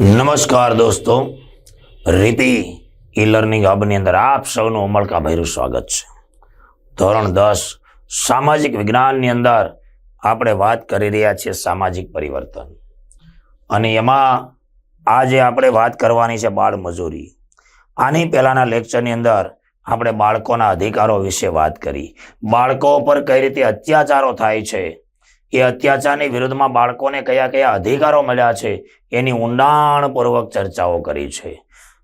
નમસ્કાર દોસ્તો. રીતિ ઈ લર્નિંગ હબની અંદર આપ સૌનું ઉમળકાભર્યું સ્વાગત છે. ધોરણ દસ, સામાજિક વિજ્ઞાનની અંદર આપણે વાત કરી રહ્યા છીએ સામાજિક પરિવર્તન. અને એમાં આજે આપણે વાત કરવાની છે બાળ મજૂરી. આની પહેલાના લેક્ચરની અંદર આપણે બાળકોના અધિકારો વિશે વાત કરી. બાળકો પર કઈ રીતે અત્યાચારો થાય છે એ અત્યાચારની વિરુદ્ધમાં બાળકોને કયા કયા અધિકારો મળ્યા છે એની ઊંડાણપૂર્વક ચર્ચાઓ કરી છે.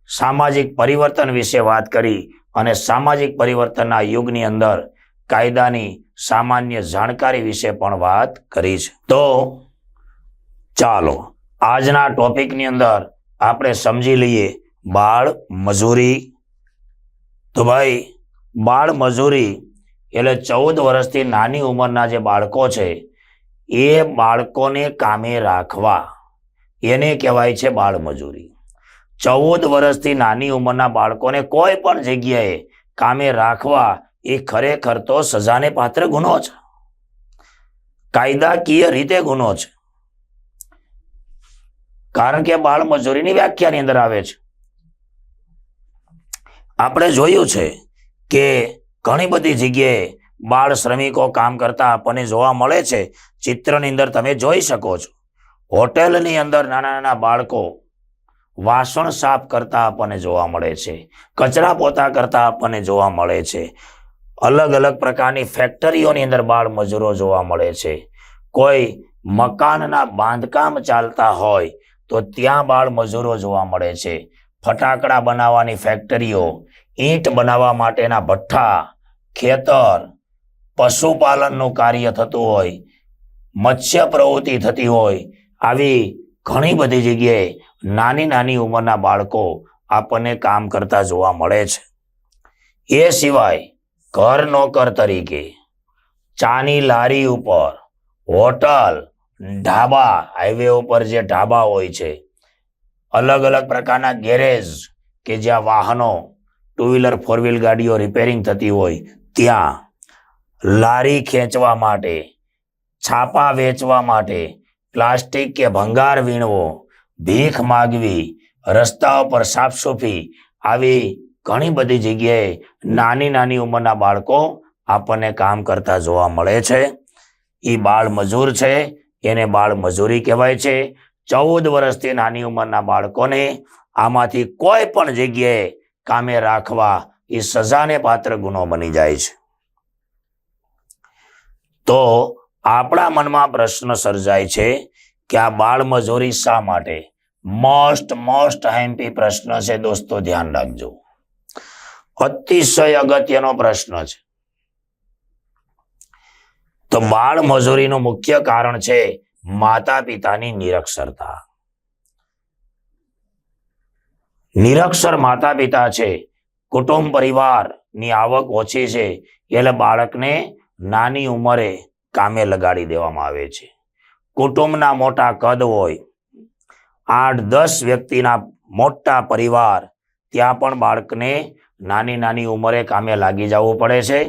સામાજિક પરિવર્તન વિશે વાત કરી અને સામાજિક પરિવર્તનના યુગની અંદર કાયદાની સામાન્ય જાણકારી વિશે પણ વાત કરી છે. તો ચાલો, આજના ટોપિકની અંદર આપણે સમજી લઈએ બાળ મજૂરી. તો ભાઈ, બાળ મજૂરી એટલે ચૌદ વર્ષથી નાની ઉંમરના જે બાળકો છે એ બાળકોને કામે રાખવા. એને કહેવાય છે બાળ મજૂરી ચૌદ વર્ષથી નાની ઉંમરના બાળકોને કોઈ પણ જગ્યાએ કામે રાખવા એ ખરેખર તો સજાને પાત્ર ગુનો છે. કાયદાકીય રીતે ગુનો છે. કારણ કે બાળ મજૂરીની વ્યાખ્યાની અંદર આવે છે. આપણે જોયું છે કે ઘણી બધી જગ્યાએ બાળ શ્રમિકો કામ કરતા આપણને જોવા મળે છે, ચિત્રની અંદર તમે જોઈ શકો છો. હોટેલની અંદર નાના નાના બાળકો વાસણ સાફ કરતા આપણને જોવા મળે છે, કચરા પોતા કરતા આપણને જોવા મળે છે. અલગ અલગ પ્રકારની ફેક્ટરીઓની અંદર બાળ મજૂરો જોવા મળે છે. કોઈ મકાનના બાંધકામ ચાલતા હોય તો ત્યાં બાળ મજૂરો જોવા મળે છે. ફટાકડા બનાવવાની ફેક્ટરીઓ, ઈંટ બનાવવા માટેના ભઠ્ઠા, ખેતર પશુપાલનનું કાર્ય થતું હોય, મત્સ્ય પ્રવૃત્તિ થતી હોય, આવી ઘણી બધી જગ્યાએ નાની નાની ઉંમરના બાળકો આપણને કામ કરતા જોવા મળે છે. એ સિવાય ઘર નોકર તરીકે ચાની લારી ઉપર, હોટલ, ઢાબા, હાઈવે ઉપર જે ઢાબા હોય છે, અલગ અલગ પ્રકારના ગેરેજ કે જ્યાં વાહનો, ટુ વ્હીલર, ફોર વ્હીલ ગાડીઓ રિપેરિંગ થતી હોય, ત્યાં લારી ખેંચવા માટે, છાપા વેચવા માટે, પ્લાસ્ટિક કે ભંગાર વીણવો, ભીખ માગવી રસ્તાઓ પર સાફસૂફી આવી ઘણી બધી જગ્યાએ નાની નાની ઉંમરના બાળકો આપણને કામ કરતા જોવા મળે છે. એ બાળ મજૂર છે, એને બાળ મજૂરી કહેવાય છે. ચૌદ વર્ષથી નાની ઉંમરના બાળકોને આમાંથી કોઈ પણ જગ્યાએ કામે રાખવા એ સજાને પાત્ર ગુનો બની જાય છે. તો આપણા મનમાં પ્રશ્ન સર્જાય છે કે આ બાળ મજૂરી શા માટે? મોસ્ટ મોસ્ટ હેમ્પી પ્રશ્ન છે દોસ્તો, ધ્યાન રાખજો. અતિશય અગત્યનો પ્રશ્ન છે. તો બાળ મજૂરીનું મુખ્ય કારણ છે માતા પિતાની નિરક્ષરતા. નિરક્ષર માતા પિતા છે, કુટુંબ પરિવારની આવક ઓછી છે, એટલે બાળકને નાની ઉંમરે કામે લગાડી દેવામાં આવે છે. કુટુંબના મોટા કદ હોય, આઠ દસ વ્યક્તિના મોટા પરિવાર, ત્યાં પણ બાળકને નાની નાની ઉંમરે કામે લાગી જવું પડે છે.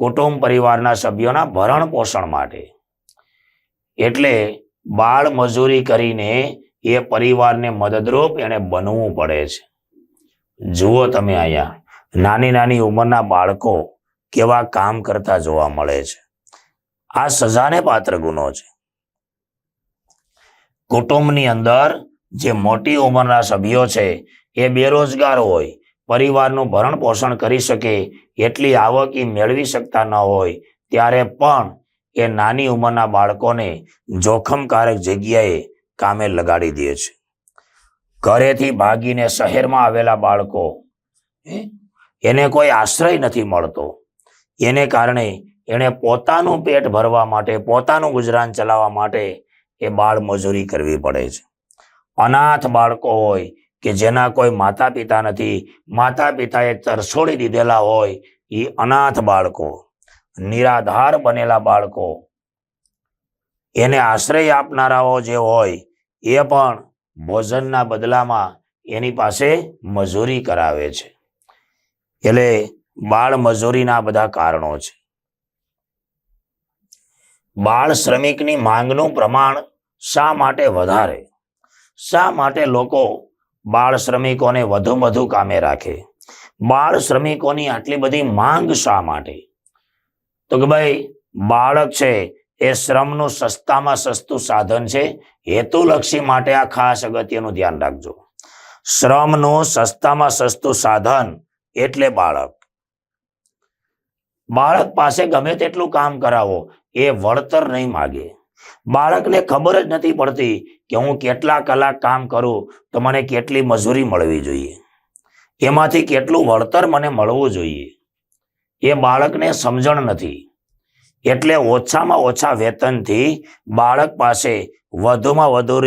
કુટુંબ પરિવારના સભ્યોના ભરણ પોષણ માટે. એટલે બાળ મજૂરી કરીને એ પરિવારને મદદરૂપ એને બનવું પડે છે. જુઓ તમે અહીંયા, નાની નાની ઉંમરના બાળકો કેવા કામ કરતા જોવા મળે છે. આ સજાને પાત્ર ગુનો છે. કુટુંબની અંદર જે મોટી ઉંમરના સભ્યો છે, એ બેરોજગાર હોય, પરિવારનું ભરણ પોષણ કરી શકે, એટલી આવક એ મેળવી શકતા ન હોય, ત્યારે પણ એ નાની ઉંમરના બાળકોને જોખમકારક જગ્યાએ કામે લગાડી દે છે. ઘરેથી ભાગીને શહેરમાં આવેલા બાળકો એને કોઈ આશ્રય નથી મળતો. એને કારણે એણે પોતાનું પેટ ભરવા માટે, પોતાનું ગુજરાન ચલાવવા માટે એ બાળ મજૂરી કરવી પડે છે. અનાથ બાળકો હોય કે જેના કોઈ માતા પિતા નથી માતા પિતાએ તરછોડી દીધેલા હોય એ અનાથ બાળકો, નિરાધાર બનેલા બાળકો, એને આશ્રય આપનારાઓ જે હોય એ પણ ભોજનના બદલામાં એની પાસે મજૂરી કરાવે છે. એટલે બાળ મજૂરીના બધા કારણો છે. બાળ શ્રમિકની માંગનું પ્રમાણ શા માટે વધારે? શા માટે લોકો બાળ શ્રમિકોને વધુ વધુ કામે રાખે? બાળ શ્રમિકોની આટલી બધી માંગ શા માટે? તો કે ભાઈ, બાળક છે એ શ્રમનું સસ્તામાં સસ્તું સાધન છે, હેતુલક્ષી માટે આ ખાસ અગત્યનું ધ્યાન રાખજો. શ્રમનું સસ્તામાં સસ્તું સાધન એટલે બાળક. બાળક પાસે ગમે તેટલું કામ કરાવો, એ વળતર નહીં માગે. બાળકને ખબર જ નથી પડતી કે હું કેટલા કલાક કામ કરું તો મને કેટલી મજૂરી મળવી જોઈએ. એમાંથી કેટલું વળતર મને મળવું જોઈએ. એ બાળકને સમજણ નથી. એટલે ઓછામાં ઓછા વેતનથી બાળક પાસે વધુમાં વધુ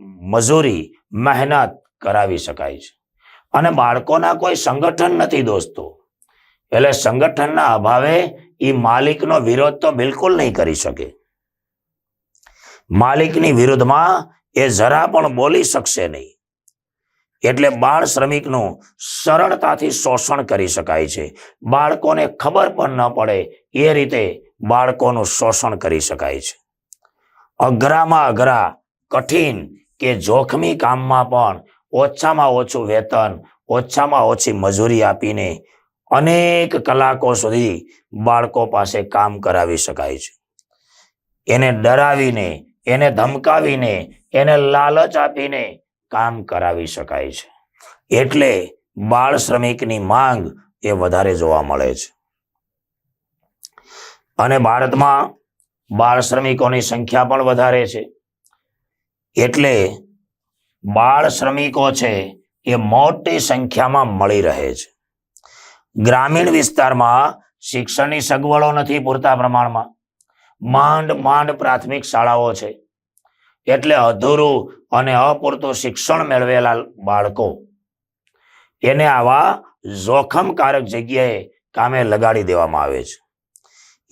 મજૂરી, મહેનત કરાવી શકાય છે. અને બાળકોના કોઈ સંગઠન નથી દોસ્તો. એટલે સંગઠનના અભાવે એ માલિકનો વિરોધ તો બિલકુલ નહીં કરી શકે. માલિકની વિરુદ્ધમાં એ જરા પણ બોલી શકશે નહીં. એટલે બાળ શ્રમિકનું સરળતાથી શોષણ કરી શકાય છે. બાળકોને ખબર પણ ન પડે એ રીતે બાળકોનું શોષણ કરી શકાય છે. અઘરામાં અઘરા, કઠિન કે જોખમી કામમાં પણ ઓછામાં ઓછું વેતન, ઓછામાં ઓછી મજૂરી આપીને અનેક કલાકો સુધી બાળકો પાસે કામ કરાવી શકાય છે. એને ડરાવીને, એને ધમકાવીને, એને લાલચ આપીને કામ કરાવી શકાય છે. એટલે બાળ શ્રમિકની માંગ એ વધારે જોવા મળે છે. અને ભારતમાં બાળ શ્રમિકોની સંખ્યા પણ વધારે છે. એટલે બાળ શ્રમિકો છે એ મોટી સંખ્યામાં મળી રહે છે. ગ્રામીણ વિસ્તારમાં શિક્ષણની સગવડો નથી પૂરતા પ્રમાણમાં. માંડ માંડ પ્રાથમિક શાળાઓ છે. એટલે અધૂરું અને અપૂરતું શિક્ષણ મેળવેલા બાળકો. એને આવા જોખમકારક જગ્યાએ કામે લગાડી દેવામાં આવે છે.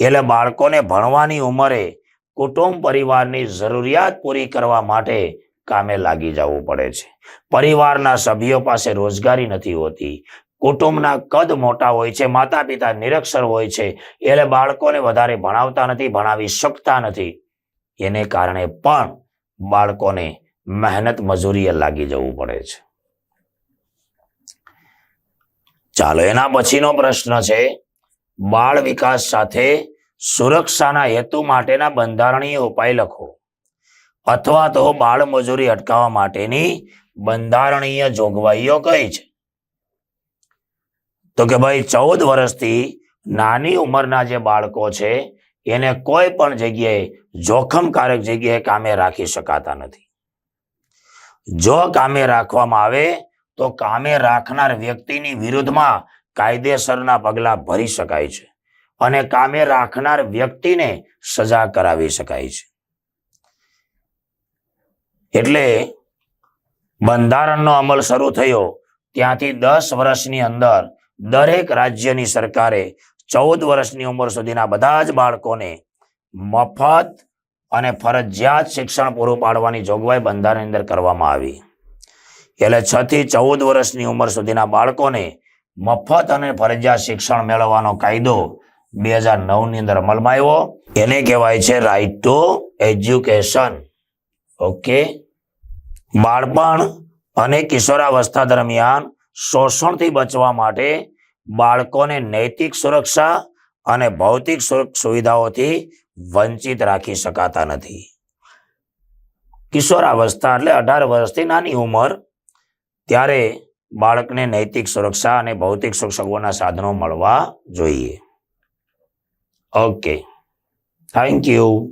એટલે બાળકોને ભણવાની ઉંમરે કુટુંબ પરિવારની જરૂરિયાત પૂરી કરવા માટે કામે લાગી જવું પડે છે. પરિવારના સભ્યો પાસે રોજગારી નથી હોતી. કુટુંબના કદ મોટા હોય છે માતા પિતા નિરક્ષર હોય છે, એટલે બાળકોને વધારે ભણાવતા નથી, ભણાવી શકતા નથી. એને કારણે પણ બાળકોને મહેનત મજૂરીએ લાગી જવું પડે છે. ચાલો, એના પછીનો પ્રશ્ન છે, બાળ વિકાસ સાથે સુરક્ષાના હેતુ માટેના બંધારણીય ઉપાય લખો. અથવા તો બાળ મજૂરી અટકાવવા માટેની બંધારણીય જોગવાઈઓ કઈ છે? તો કે ભાઈ ચૌદ વર્ષથી નાની ઉંમરના જે બાળકો છે, એને કોઈ પણ જગ્યાએ જોખમકારક જગ્યાએ કામે રાખી શકાતા નથી. જો કામે રાખવામાં આવે, તો કામે રાખનાર વ્યક્તિની વિરુદ્ધમાં કાયદેસરના પગલા ભરી શકાય છે અને કામે રાખનાર વ્યક્તિને સજા કરાવી શકાય છે. એટલે બંધારણનો અમલ શરૂ થયો, ત્યાંથી દસ વર્ષની અંદર દરેક રાજ્યની સરકારે ચૌદ વર્ષની ઉંમર સુધીના બધા જ બાળકોને મફત અને ફરજિયાત શિક્ષણ પૂરું પાડવાની જોગવાઈ બંધારણની અંદર કરવામાં આવી. એટલે છ થી ચૌદ વર્ષની ઉંમર સુધીના બાળકોને મફત અને ફરજિયાત શિક્ષણ મેળવવાનો કાયદો બે હજાર નવની અંદર અમલમાં આવ્યો. એને કહેવાય છે રાઇટ ટુ એજ્યુકેશન ઓકે બાળપણ અને કિશોરાવસ્થા દરમિયાન શોષણથી બચવા માટે બાળકોને નૈતિક સુરક્ષા અને ભૌતિક સુવિધાઓથી વંચિત રાખી શકાતા નથી. કિશોરાવસ્થા એટલે અઢાર વર્ષથી નાની ઉંમર ત્યારે બાળકને નૈતિક સુરક્ષા અને ભૌતિક શિક્ષકોના સાધનો મળવા જોઈએ. ઓકે. Thank you